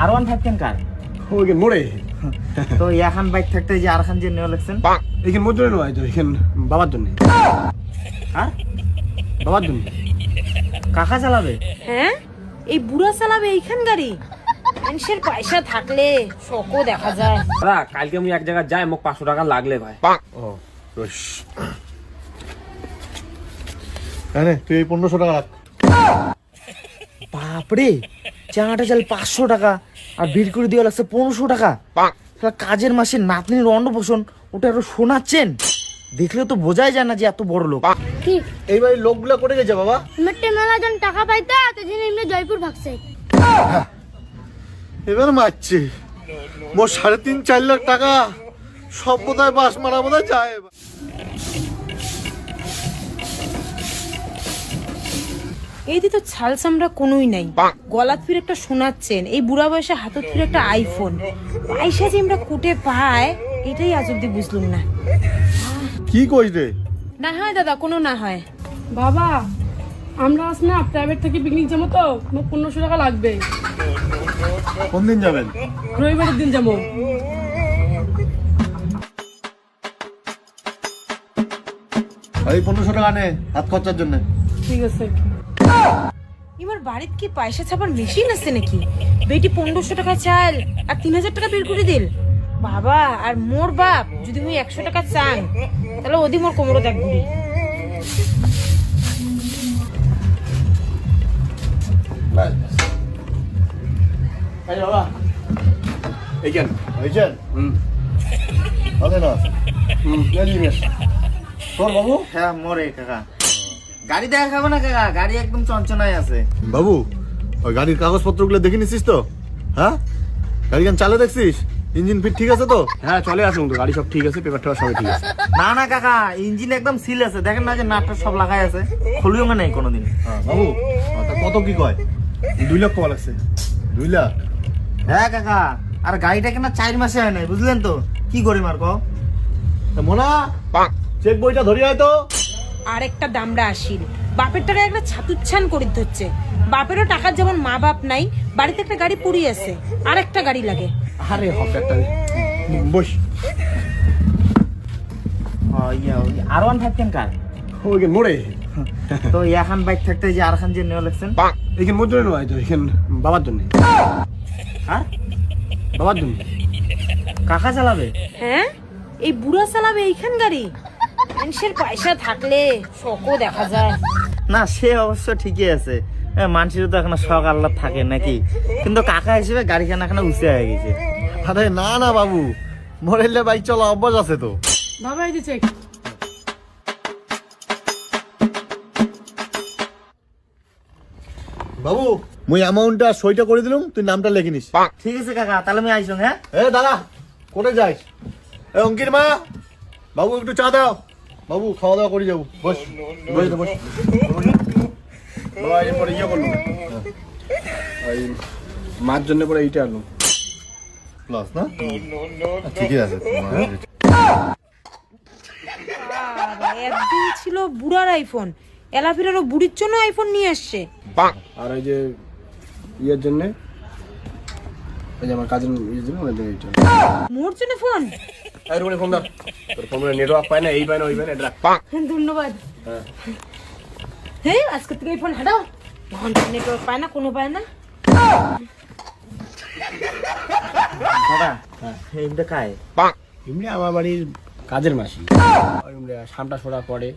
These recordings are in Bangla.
আর ওয়ান ফাইভ কেন কার ওইখান মোড়ে। তো এখন বাইক থাকতে যে আর খান যে নেওয়া লাগছেন? এইখান মোর জন্য নয় তো এইখান বাবার জন্য। হ্যাঁ? বাবার জন্য। কাকা চালাবে? হ্যাঁ? এই বুড়া চালাবে এইখান গাড়ি? মানুষের পয়সা থাকলে শোকও দেখা যায়। দাদা কালকে আমি এক জায়গায় যাই মোক পাঁচশো টাকা লাগলে ভাই। ও রস হ্যাঁ তুই এই পনেরোশো টাকা রাখ। বাপরে! চাঙাটা চাল পাঁচশো টাকা আর ভিড় করে দেওয়া লাগছে পনেরোশো টাকা। কাজের মাসে নাতনির অন্নপ্রাশন ওটা আরও শোনাচ্ছেন? দেখলে তো বোঝাই যায় না যে এত বড় লোক। কি? এই বাড়ির লোকগুলা করে গেছে বাবা? মিট্টে মেলা জন টাকা পাইতা তো দিন এমনি জয়পুর ভাগছে। এবার মারছে। মোর সাড়ে তিন চার লাখ টাকা। সব বোধহয় বাস মারা বোধহয় যায় এবার। এই তো ছাল চামড়া কোনোই নাই। গলাত ফিরে একটা শোনাচ্ছেন এই বুড়া বয়সে হাতত ফিরে একটা আইফোন পয়সা যে আমরা কুটে পায় এটাই আজ অব্দি বুঝলুম না। কি কইস রে? না হয় দাদা কোনো না হয়। বাবা আমরা আজ না প্রাইভেট থেকে পিকনিক যাব তো মোক পনেরোশো টাকা লাগবে। কোন দিন যাবেন? রবিবারের দিন যাব। এই পনেরোশো টাকা নে হাত খরচার জন্য। ঠিক আছে। এবার বাড়িতে কি পয়সা ছাপার মেশিন আছে নাকি? বেটি পনেরোশো টাকা চাল আর তিন হাজার টাকা বের করে দিল। বাবা আর মোর বাপ যদি মুই একশো টাকা চান তাহলে ওদি মোর কোমরও দেখ ঘুরি বাবা। এইখান এইখান হুম। হবে না। হুম। তোর বাবু? হ্যাঁ মরে কাকা। গাড়ি দেখা খাব না কাকা? গাড়ি একদম চঞ্চনায় আছে। বাবু ওই গাড়ির কাগজপত্রগুলো দেখে নিছিস তো? হ্যাঁ? গাড়ি গান চালে দেখছিস? ইঞ্জিন ফিট ঠিক আছে তো? হ্যাঁ চলে আসুন তো গাড়ি সব ঠিক আছে পেপার টেপার সবই ঠিক আছে। না না কাকা ইঞ্জিন একদম সিল আছে। দেখেন না যে নাটটা সব লাগাই আছে। খুলিও নেই কোনোদিন। হ্যাঁ বাবু তা কত কি কয়? দুই লক্ষ কল আছে দুই লাখ? হ্যাঁ কাকা আর গাড়িটা কেনা চার মাসে হয় নাই বুঝলেন তো? কি করি মার কও? তা মোনা চেক বইটা ধরি আয় তো। আর একটা দামড়া আসিল। বাপের টাকা একটা ছাতুচ্ছান করে ধরছে বাপেরও টাকার যেমন মা বাপ নাই বাড়িতে একটা গাড়ি পড়ি আছে আর একটা গাড়ি লাগে। আরে হবে একটা বস। আর ওয়ান ফাইভ কার? ওইখান মোড়ে তো এখন বাইক থাকতে যে আর খান যে নেওয়া লাগছেন এইখান মোর জন্য নয় তো এইখান বাবার জন্য। হ্যাঁ বাবার জন্য। কাকা চালাবে? হ্যাঁ? এই বুড়া চালাবে এইখান গাড়ি? মানুষের পয়সা থাকলে শোকও দেখা যায়। না সে অবশ্য ঠিকই আছে। মানুষের তো এখন শখ আল্লাহ থাকে নাকি? কিন্তু কাকা হিসেবে গাড়ি কেনা এখানে উঁচে হয়ে গেছে। আরে না না বাবু মোরেলে বাইক চলা অভ্যাস আছে তো। বাবা এই যে বাবু মুই অ্যামাউন্টটা সইটা করে দিলুম তুই নামটা লিখে নিস। ঠিক আছে কাকা তাহলে আমি আইসং হ্যাঁ? এ দাদা কোথায় যাইস এ অঙ্কির মা বাবু একটু চা দাও। বাবু খাওয়া দাওয়া করে যাব। বস। বস বস। বাবা এরপরে ইয়ে করল ওই মার জন্য পরে এইটা আনলো। প্লাস না? ঠিকই আছে একদিন ছিল বুড়ার আইফোন এলাফিরারও বুড়ির জন্য আইফোন নিয়ে আসছে। আর ওই যে ইয়ের জন্য? ওই যে আমার কাজিন ইয়ের জন্য ওদের জন্য এইটা মোর জন্য ফোন? এই রুমে ফোন দাও তোর ফোনে নেটওয়ার্ক পায় না এই পায় না ওই পায় না এটা রাখ। ধন্যবাদ। হ্যাঁ। আজকে থেকে এই ফোন হাঁটাও? ঘণ্টা নেটওয়ার্ক পায় না কোনো পায় না। দাদা এইটা কায় এমনি আমার বাড়ির কাজের মাসি। সামটা সোড়া করে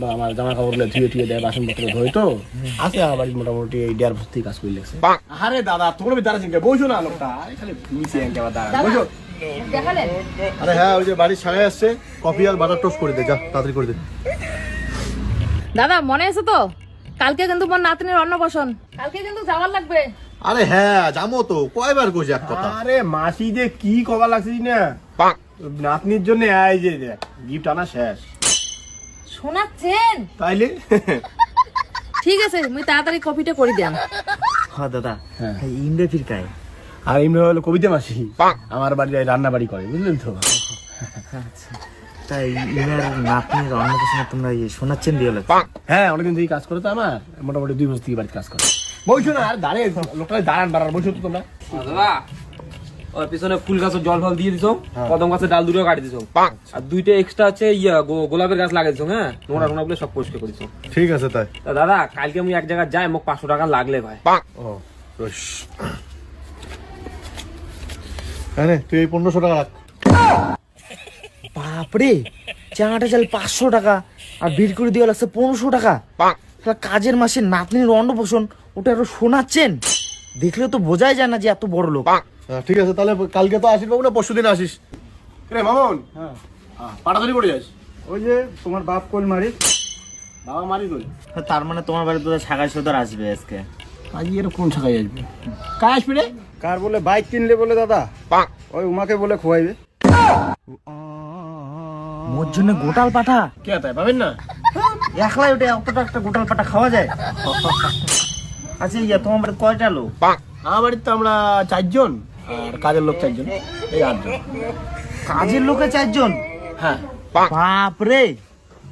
বা আমার জামা কাপড়গুলো ধুয়ে ধুয়ে দেয় বাসন ধোয় তো। আছে আমার বাড়ির মোটামুটি এই দেড় বছর কাজ করে লেগেছে। আরে দাদা তোর দাঁড়া চিন্তা বসো না লোকটা। খালি নিচে এনকে আবার দাঁড়া বসো। আরে হ্যাঁ ওই যে বাড়ির সাগায় আসছে কফি আর বাটার টোস্ট করে দে যা তাড়াতাড়ি করে দে। দাদা মনে আছে তো? কালকে কিন্তু নাতনির অন্নপ্রাশন। কালকে কিন্তু যাওয়ার লাগবে। আরে হ্যাঁ জামো তো কয়বার কইছি এক কথা? আরে মাসি যে কি কবা লাগছে না নাতনির জন্য এই যে গিফট আনা শেষ। শোনাচ্ছেন? তাইলে? ঠিক আছে মুই তাড়াতাড়ি কপিটা করে দিয়াম। হ্যাঁ দাদা। হ্যাঁ। ইন্ডে ফির কায় আর এমনি হলো কবিতা মাসি। আমার বাড়িতে রান্না বাড়ি করে বুঝলেন তো? তাই ইনার নাতনির অন্নপ্রাশনে তোমরা ইয়ে শোনাচ্ছেন দিয়ে হ্যাঁ অনেকদিন থেকে কাজ করে তো আমার। মোটামুটি দুই বছর থেকে বাড়িতে কাজ করে। বসো না আর দাঁড়ে লোকটা দাঁড়ান বাড়ার বসো তো তোমরা। দাদা ওর পিছনে ফুল গাছের জল ফল দিয়ে দিছো কদম গাছের ডাল দুটো কাটি দিছো। আর দুইটা এক্সট্রা আছে ইয়া গো- গোলাপের গাছ লাগাই দিছো হ্যাঁ? নোংরা টোংরা গুলো সব পরিষ্কার করেছ ঠিক আছে তাই। দাদা কালকে আমি এক জায়গায় যাই মোক পাঁচশো টাকা লাগলে ভাই। ও হ্যাঁ তুই এই পনেরোশো টাকা রাখ। বাপরে চাঙাটা চাল পাঁচশো টাকা আর বিল করে দেওয়া লাগছে পনেরোশো টাকা। কাজের মাসে নাতনির অন্নপ্রাশন ওটা আরও শোনাচ্ছেন? দেখলেও তো বোঝাই যায় না যে এত বড় লোক। হ্যাঁ, ঠিক আছে তাহলে কালকে তো আসিস বাবু না পরশু দিন আসিস। রে মামন? হ্যাঁ। পাটাতলি করে যাস। ওই যে তোমার বাপ কোল মারি। বাবা মারি কই তার মানে তোমার বাড়িতে তো সাগাই সদার আসবে আজকে। আজ এর কোন শাখায় আসবে। কায় আসবি রে? কার বলে বাইক কিনলে বলে দাদা? ওই উমাকে বলে খোয়াইবে। মোর জন্য গোটাল পাঠা। কে তাই পাবেন না? একলাই ওটা অতটা একটা গোটাল পাঠা খাওয়া যায়। আচ্ছা ইয়া তোমার বাড়িতে কয়টা লোক? আমার বাড়িতে তো আমরা চারজন আর কাজের লোক চারজন এই আটজন। কাজের লোকে চারজন? হ্যাঁ। বাপ রে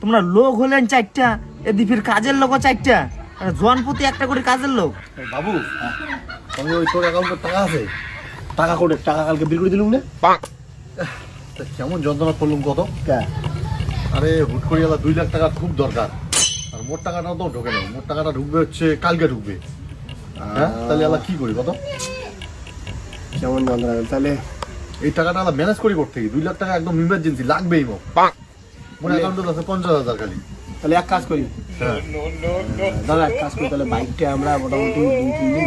তোমরা লোক হলেন চারটা এদি ফির কাজের লোকও চারটা আর জোয়ান প্রতি একটা করে কাজের লোক। বাবু আমি ওই তোর অ্যাকাউন্টে টাকা আছে টাকা করে টাকা কালকে বিল করে দিলুম না। কেমন যন্ত্রণা করলুম কত? আরে হুট করে দুই লাখ টাকা খুব দরকার। মোট টাকাটা তো ঢোকে না। মোট টাকাটা ঢুকবে হচ্ছে কালকে ঢুকবে। হ্যাঁ তাহলে এলা কি করি কত? কেমন যন্ত্রণা তাহলে এই টাকাটা আলা ম্যানেজ করি করতে গিয়ে। দুই লাখ টাকা একদম ইমার্জেন্সি লাগবেই মো মনে অ্যাকাউন্টে আছে পঞ্চাশ হাজার খালি। তাহলে এক কাজ করি। হ্যাঁ। দাদা এক কাজ করি তাহলে বাইকটা আমরা মোটামুটি দুই তিন দিন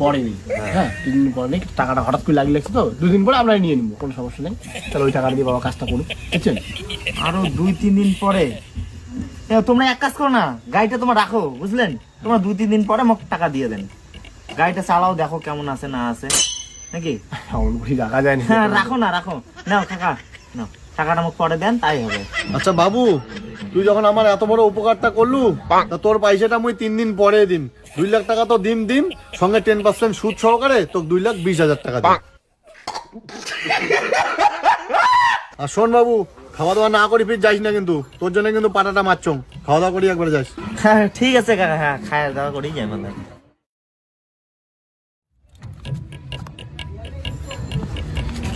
পরে নিই। হ্যাঁ। তিন দিন পরে নিই। টাকাটা হঠাৎ করে লাগলে তো দুই দিন পরে আমরা নিয়ে নিবো কোনো সমস্যা নেই। তাহলে ওই টাকাটা দিয়ে বাবা কাজটা করুন বুঝছেন? আরও দুই তিন দিন পরে তোমরা এক কাজ করো না গাড়িটা তোমার রাখো বুঝলেন? তোমরা দুই তিন দিন পরে মোক টাকা দিয়ে দেন। গাড়িটা চালাও দেখো কেমন আছে না আছে। নাকি? রাখা যায় না। হ্যাঁ রাখো না রাখো। নাও টাকা নাও। টাকাটা মোক পরে দেন তাই হবে। আচ্ছা বাবু তুই যখন আমার এত বড় উপকারটা করলু তা তোর পয়সাটা মুই তিন দিন পরে দিম। দুই লাখ টাকা তো দিম দিম। সঙ্গে টেন পার্সেন্ট সুদ সহকারে তো দুই লাখ বিশ হাজার টাকা দিম। আর শোন বাবু খাওয়া দাওয়া না করি ফির যাইস না কিন্তু। তোর জন্য কিন্তু পাটাটা মারছং খাওয়া দাওয়া করি একবার যাস হ্যাঁ ঠিক আছে কাকা হ্যাঁ খাওয়া দাওয়া করেই যাই মানে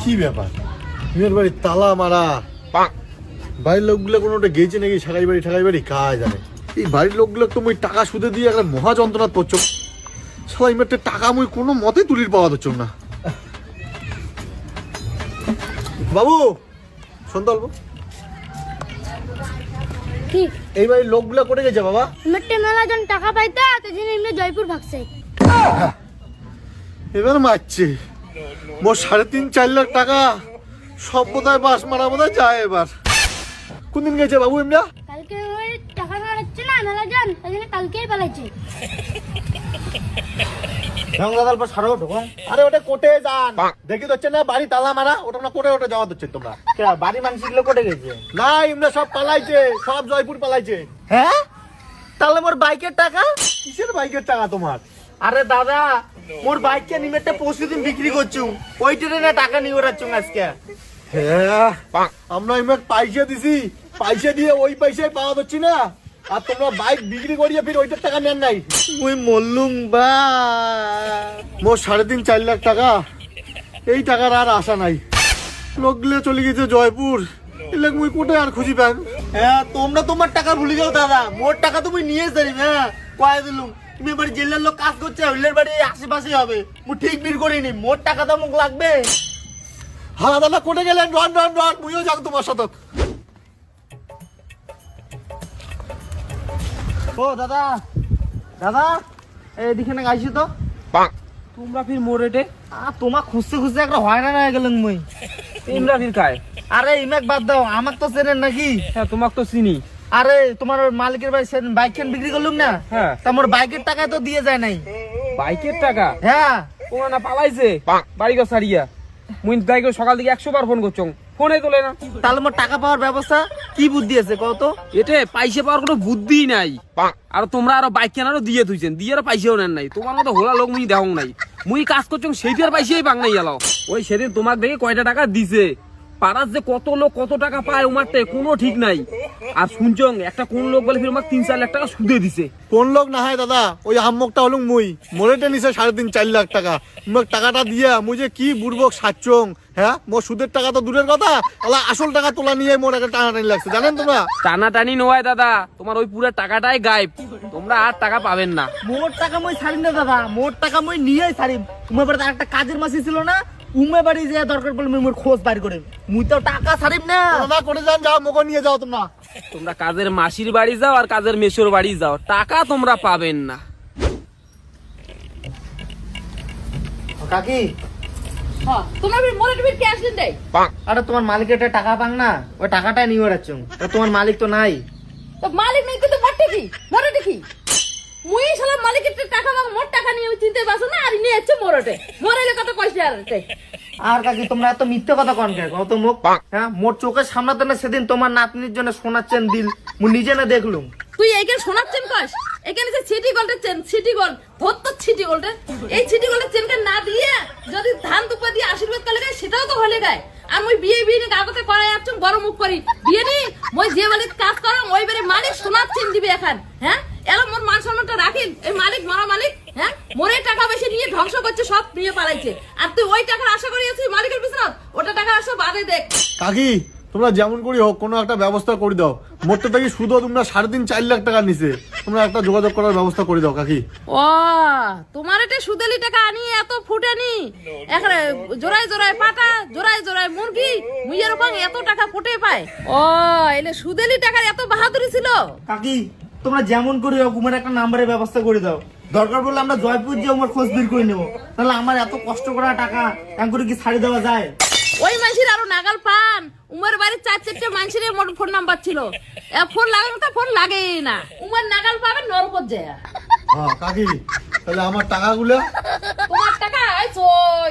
কি ব্যাপার? মেয়ের বাড়ি তালা মারা। বাড়ির লোকগুলো কোনো কোনোটা গেছে নাকি? সাগাই বাড়ি ঠাকাই বাড়ি কাজ জানে। এই বাড়ির লোকগুলো তো মুই টাকা সুদে দিয়ে একটা মহা যন্ত্রণা করছ সবাই মেয়ের টাকা মুই কোনো মতে তুলির পাওয়া যাচ্ছ না। বাবু শুনতে অল্প। কি? এই বাড়ির লোকগুলো করে গেছে বাবা? মেটে মেলা জন টাকা পাইতা তো জিন এমনি জয়পুর ভাগছে। এবার মারছে। মোর সাড়ে তিন চার লাখ টাকা সব বোধহয় বাস মারা বোধহয় যায় এবার। কোনদিন গেছে বাবু এমরা কালকে ওই টাকা না হচ্ছে না মেলা জন কালকেই পালাইছে। ঢং দাদার ঢোকং। আরে ওটা কোটে যান। দেখি তো না বাড়ি তালা মারা ওটা না কোটে ওটা যাওয়া হচ্ছে তোমরা। বাড়ি মানুষগুলো কোটে গেছে? না সব পালাইছে সব জয়পুর পালাইছে। হ্যাঁ? তাহলে মোর বাইকের টাকা? কিসের বাইকের টাকা তোমার? আরে দাদা মোর বাইককে নিমেটে পরশু দিন বিক্রি করছু ওই ট্রেনে টাকা নিয়ে আজকে। হ্যাঁ। আমরা এমন পয়সা দিছি পয়সা দিয়ে ওই পয়সায় পাওয়া যাচ্ছে না। আর তোমরা বাইক বিক্রি করিয়ে ফির ওইটার টাকা নেন নাই। মুই মল্লুম বা। মোট সাড়ে তিন চার লাখ টাকা। এই টাকার আর আশা নাই। লোকগুলো চলে গেছে জয়পুর। এলে মুই কোটে আর খুঁজি পান হ্যাঁ তোমরা তোমার টাকা ভুলে যাও দাদা। মোর টাকা তুমি নিয়ে যাবি হ্যাঁ। কয়ে দিলুম তুমি বাড়ি জেলার লোক কাজ করছে হইলের বাড়ি আশেপাশে হবে। মু ঠিক বিল করিনি মোর টাকা তো মোক লাগবে হ্যাঁ দাদা কোটে গেলেন? রন রন রন মুইও যাক তোমার সাথে। ও দাদা। দাদা এইদিকে না গাইছি তো। তোমরা ফির মোরেটে আ তোমাক খুঁজতে খুঁজতে একটা হয়ে গেলেন মুই। তোমরা ফির কায়? আরে ইমেক বাদ দাও আমাক তো চেনেন নাকি? হ্যাঁ তোমাক তো চিনি। আরে তোমার মালিকের বাড়ি সেদিন বাইক খান বিক্রি করলুম না? হ্যাঁ। তা মোর বাইকের টাকা তো দিয়ে যায় নাই। বাইকের টাকা? হ্যাঁ। তোমরা না পালাইছে? বাড়ি গো সারিয়া মুই তাই সকাল থেকে একশো বার ফোন করছ। ফোনে তোলে না। তাহলে মোর টাকা পাওয়ার ব্যবস্থা কি বুদ্ধি আছে কত এতে পয়সা পাওয়ার কোনো বুদ্ধি নাই। আর তোমরা আরও বাইক কেনারও দিয়ে তুইছেন দিয়ে আরও পয়সাও নেন নাই। তোমার মতো হোলা লোক মুই দেখ নাই। মুই কাজ করছ সেইটার পয়সাই বাং নাই গেল ওই সেদিন তোমাকে দেখে কয়টা টাকা দিছে। পাড়ার যে কত লোক কত টাকা পায় উমারতে কোনো ঠিক নাই। আর শুনছং একটা কোন লোক বলে ফির তিন চার লাখ টাকা সুদে দিছে। কোন লোক না হয় দাদা ওই হাম্মকটা হলো মুই। মোরেটে নিছে সাড়ে তিন চার লাখ টাকা। মোক টাকাটা দিয়া মুই যে কি বুড়বক সাচ্চং হ্যাঁ? মোর সুদের টাকা তো দূরের কথা আলা আসল টাকা তোলা নিয়ে মোর একটা টানাটানি লাগছে জানেন তোমরা? টানাটানি নয় দাদা তোমার ওই পুরো টাকাটাই গায়েব। তোমরা আর টাকা পাবেন না। মোর টাকা মই ছাড়িম না দাদা মোর টাকা মই নিয়েই ছাড়িম। বাড়িতে একটা কাজের মাসি ছিল না উমে বাড়ি যে দরকার পড়লে মুই মোর খোঁজ বার করিম মুই তো টাকা ছাড়িম না। দাদা করে যান যাও মোকে নিয়ে যাও তোমরা। তোমরা কাজের মাসির বাড়ি যাও আর কাজের মেশোর বাড়ি যাও। টাকা তোমরা পাবেন না। কাকি? হ্যাঁ তোমার টিভির ক্যাশ দিন দেয় আরে তোমার মালিকের টাকা পাং না ওই টাকাটাই নিয়ে বেড়াচ্ছ তোমার মালিক তো নাই। তো মালিক নেই কিন্তু মোটে কি? মোটে কি? মুই শালা মালিকের টাকা মাগ মোট টাকা নিয়ে চিনতে পারছ না? আর নিয়ে যাচ্ছে মোরটে। মোরেলে কত পয়সা আর আর কাকি তোমরা এত মিথ্যে কথা কন কে কত মুখ। হ্যাঁ মোর চোখের সামনে তো না সেদিন তোমার নাতনির জন্য শোনাচ্ছেন দিল। মুই নিজে না দেখলুম। তুই এইখানে শোনাচ্ছেন কস? এখানে যে সিটি গোল্ডের চেন সিটি গোল্ড ধরত সিটি গোল্ডের। এই সিটি গোল্ডের চেনকে না দিয়ে যদি ধান দুপা দিয়ে আশীর্বাদ করলে গায় সেটাও তো হলে গায়। আর মুই বিয়ে বিয়ে নিয়ে কাগজে করাই যাচ্ছ বড় মুখ করি। বিয়ে নি মই যে বাড়িতে কাজ করাম ওই বাড়ি মালিক সোনার চেন দিবে এখন। হ্যাঁ? এলো মোর মান সম্মানটা রাখিন এই মালিক মরা মালিক হ্যাঁ? মোরে টাকা বেশি নিয়ে ধ্বংস করছে সব নিয়ে পালাইছে। আর তুই ওই টাকার আশা করি আছিস মালিকের পিছনে ওটা টাকার আশা বাদে দেখ কাকি তোমরা যেমন করি হোক কোনো একটা ব্যবস্থা করে দাও। মোটটা থেকে শুধু তোমরা সাড়ে তিন চার লাখ টাকা নিছে। তোমরা একটা যোগাযোগ করার ব্যবস্থা করে দাও কাকি। ও তোমার এটা সুদেলি টাকা আনি এত ফুটেনি এখানে জোড়ায় জোড়ায় পাটা জোড়ায় জোড়ায় মুরগি মুইয়ের ওখানে এত টাকা ফুটে পায়। ও এলে সুদেলি টাকার এত বাহাদুরি ছিল। কাকি তোমরা যেমন করে হোক উমের একটা নাম্বারের ব্যবস্থা করে দাও। দরকার পড়লে আমরা জয়পুর যে উমার খোঁজ বের করে নেব। তাহলে আমার এত কষ্ট করা টাকা এমন করে কি ছাড়ি দেওয়া যায়? ওই মানুষের আরও নাগাল পান। উমার বাড়ির চার চারটে মানুষের মোট ফোন নাম্বার ছিল। ফোন লাগানো তো ফোন লাগেই না। উমার নাগাল পাবেন নরকত যায়। হ্যাঁ কাকি তাহলে আমার টাকাগুলো তোমার টাকা চই